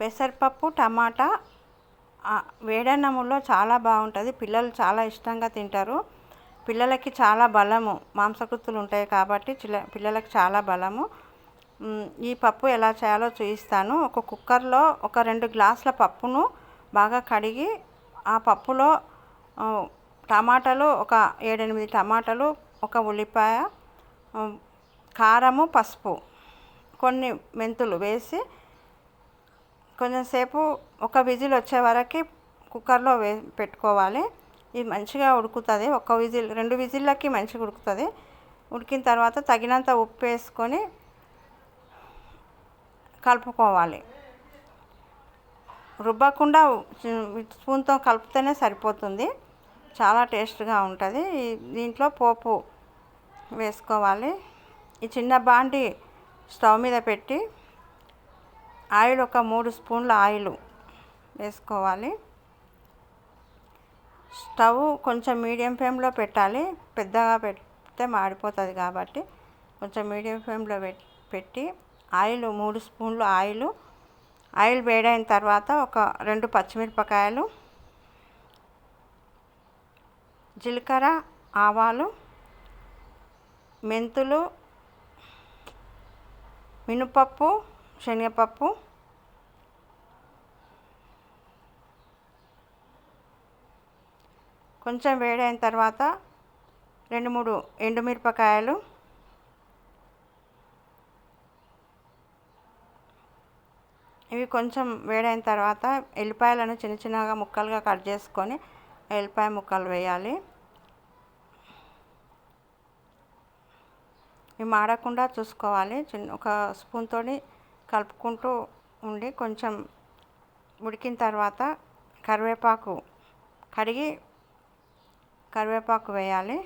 పెసరపప్పు టమాటా వేడన్నములో చాలా బాగుంటుంది. పిల్లలు చాలా ఇష్టంగా తింటారు. పిల్లలకి చాలా బలము. మాంసకృతులు ఉంటాయి కాబట్టి చిల్ల పిల్లలకి చాలా బలము. ఈ పప్పు ఎలా చేయాలో చూపిస్తాను ఒక కుక్కర్లో ఒక రెండు గ్లాసుల పప్పును బాగా కడిగి ఆ పప్పులో టమాటాలు ఒక ఏడెనిమిది టమాటాలు ఒక ఉల్లిపాయ కారము పసుపు కొన్ని మెంతులు వేసి కొంచెంసేపు ఒక విజిల్ వచ్చే వరకు కుక్కర్లో వే పెట్టుకోవాలి. ఇది మంచిగా ఉడుకుతుంది. ఒక విజిల్ రెండు విజిల్లకి మంచిగా ఉడుకుతుంది. ఉడికిన తర్వాత తగినంత ఉప్పు వేసుకొని కలుపుకోవాలి. రుబ్బకుండా స్పూన్తో కలిపితేనే సరిపోతుంది. చాలా టేస్ట్గా ఉంటుంది. దీంట్లో పోపు వేసుకోవాలి. ఈ చిన్న బాండి స్టవ్ మీద పెట్టి ఆయిల్ ఒక మూడు స్పూన్ల ఆయిల్ వేసుకోవాలి. స్టవ్ కొంచెం మీడియం ఫ్లేమ్లో పెట్టాలి. పెద్దగా పెడితే మాడిపోతుంది కాబట్టి కొంచెం మీడియం ఫ్లేమ్లో పెట్టి ఆయిల్ మూడు స్పూన్లు ఆయిల్. ఆయిల్ వేడైన తర్వాత ఒక రెండు పచ్చిమిరపకాయలు జీలకర్ర ఆవాలు మెంతులు మినపప్పు శనగపప్పు. కొంచెం వేడైన తర్వాత రెండు మూడు ఎండుమిరపకాయలు. ఇవి కొంచెం వేడైన తర్వాత ఎల్లిపాయలను చిన్న చిన్నగా ముక్కలుగా కట్ చేసుకొని ఎల్లిపాయ ముక్కలు వేయాలి. ఇవి మాడకుండా చూసుకోవాలి. చిన్న ఒక స్పూన్తో కలుపుకుంటూ ఉండి కొంచెం ఉడికిన తర్వాత కరివేపాకు కడిగి కరివేపాకు వేయాలి.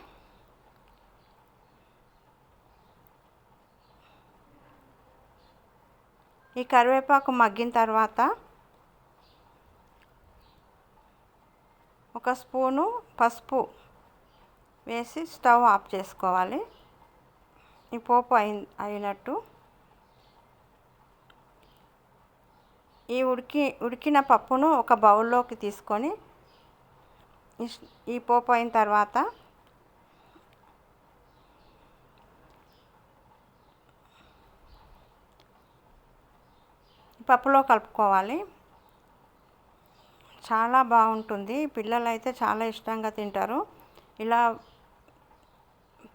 ఈ కరివేపాకు మగ్గిన తర్వాత ఒక స్పూను పసుపు వేసి స్టవ్ ఆఫ్ చేసుకోవాలి. ఈ పోపు అయి అయినట్టు ఈ ఉడికి ఉడికిన పప్పును ఒక బౌల్లోకి తీసుకొని ఈ పోపు అయిన తర్వాత పప్పులో కలుపుకోవాలి. చాలా బాగుంటుంది. పిల్లలు అయితే చాలా ఇష్టంగా తింటారు. ఇలా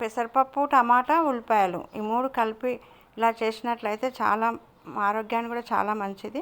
పెసరపప్పు టమాటా ఉల్లిపాయలు ఈ మూడు కలిపి ఇలా చేసినట్లయితే చాలా ఆరోగ్యానికి కూడా చాలా మంచిది.